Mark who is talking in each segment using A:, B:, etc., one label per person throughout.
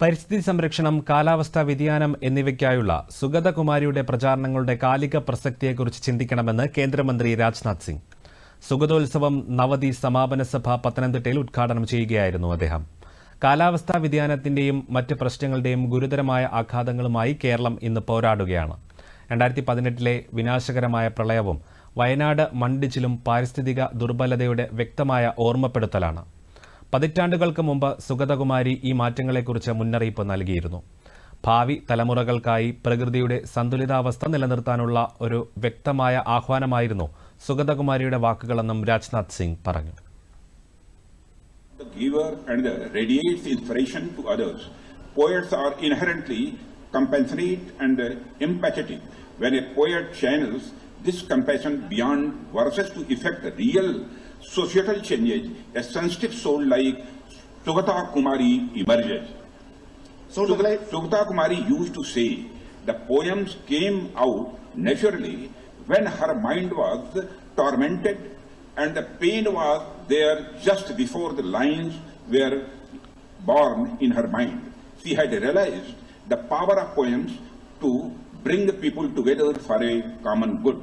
A: പരിസ്ഥിതി സംരക്ഷണം കാലാവസ്ഥാ വ്യതിയാനം എന്നിവയ്ക്കായുള്ള സുഗതകുമാരിയുടെ പ്രചാരണങ്ങളുടെ കാലിക പ്രസക്തിയെക്കുറിച്ച് ചിന്തിക്കണമെന്ന് കേന്ദ്രമന്ത്രി രാജ്നാഥ് സിംഗ്. സുഗതോത്സവം നവതി സമാപന സഭ പത്തനംതിട്ടയിൽ ഉദ്ഘാടനം ചെയ്യുകയായിരുന്നു അദ്ദേഹം. കാലാവസ്ഥാ വ്യതിയാനത്തിന്റെയും മറ്റ് പ്രശ്നങ്ങളുടെയും ഗുരുതരമായ ആഘാതങ്ങളുമായി കേരളം ഇന്ന് പോരാടുകയാണ്. രണ്ടായിരത്തി പതിനെട്ടിലെ വിനാശകരമായ പ്രളയവും വയനാട് മണ്ഡിച്ചിലും പാരിസ്ഥിതിക ദുർബലതയുടെ വ്യക്തമായ ഓർമ്മപ്പെടുത്തലാണ്. പതിറ്റാണ്ടുകൾക്ക് മുമ്പ് സുഗതകുമാരി ഈ മാറ്റങ്ങളെക്കുറിച്ച് മുന്നറിയിപ്പ് നൽകിയിരുന്നു ഭാവി തലമുറകൾക്കായി പ്രകൃതിയുടെ സന്തുലിതാവസ്ഥ നിലനിർത്താനുള്ള ഒരു വ്യക്തമായ ആഹ്വാനമായിരുന്നു സുഗതകുമാരിയുടെ വാക്കുകളെന്നും രാജ്നാഥ് സിംഗ് പറഞ്ഞു.
B: Poets are inherently compassionate and empathetic. When a poet channels this compassion beyond verses to effect real societal changes, a sensitive soul like Sugata Kumari emerges.
C: So play,
B: Sugata Kumari used to say the poems came out naturally when her mind was tormented and the pain was there just before the lines were born in her mind. She had realized the power of poems to bring the people together for a common good.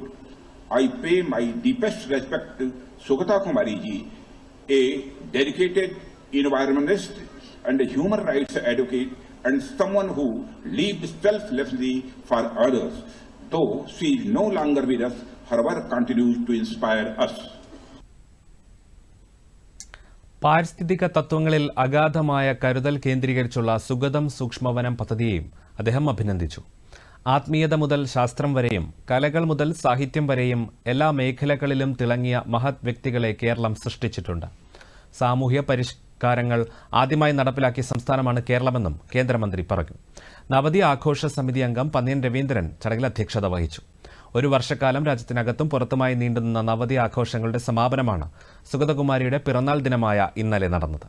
B: I pay my deepest respect to Sugata Kumari ji, a dedicated environmentalist and a human rights advocate and someone who lived selflessly for others. Though she is no longer with us, her work continues to inspire us.
A: പാരിസ്ഥിതിക തത്വങ്ങളിൽ അഗാധമായ കരുതൽ കേന്ദ്രീകരിച്ചുള്ള സുഗതം സൂക്ഷ്മവനം പദ്ധതിയെയും അദ്ദേഹം അഭിനന്ദിച്ചു ആത്മീയത മുതൽ ശാസ്ത്രം വരെയും കലകൾ മുതൽ സാഹിത്യം വരെയും എല്ലാ മേഖലകളിലും തിളങ്ങിയ മഹത് വ്യക്തികളെ കേരളം സൃഷ്ടിച്ചിട്ടുണ്ട്. സാമൂഹ്യ പരിഷ്കാരങ്ങൾ ആദ്യമായി നടപ്പിലാക്കിയ സംസ്ഥാനമാണ് കേരളമെന്നും കേന്ദ്രമന്ത്രി പറഞ്ഞു. നവതി ആഘോഷ സമിതി അംഗം പന്നിയൻ രവീന്ദ്രൻ ചടങ്ങിൽ അധ്യക്ഷത വഹിച്ചു. ഒരു വർഷക്കാലം രാജ്യത്തിനകത്തും പുറത്തുമായി നീണ്ടുന്ന നവതി ആഘോഷങ്ങളുടെ സമാപനമാണ് സുഗതകുമാരിയുടെ പിറന്നാൾ ദിനമായ ഇന്നലെ നടന്നത്.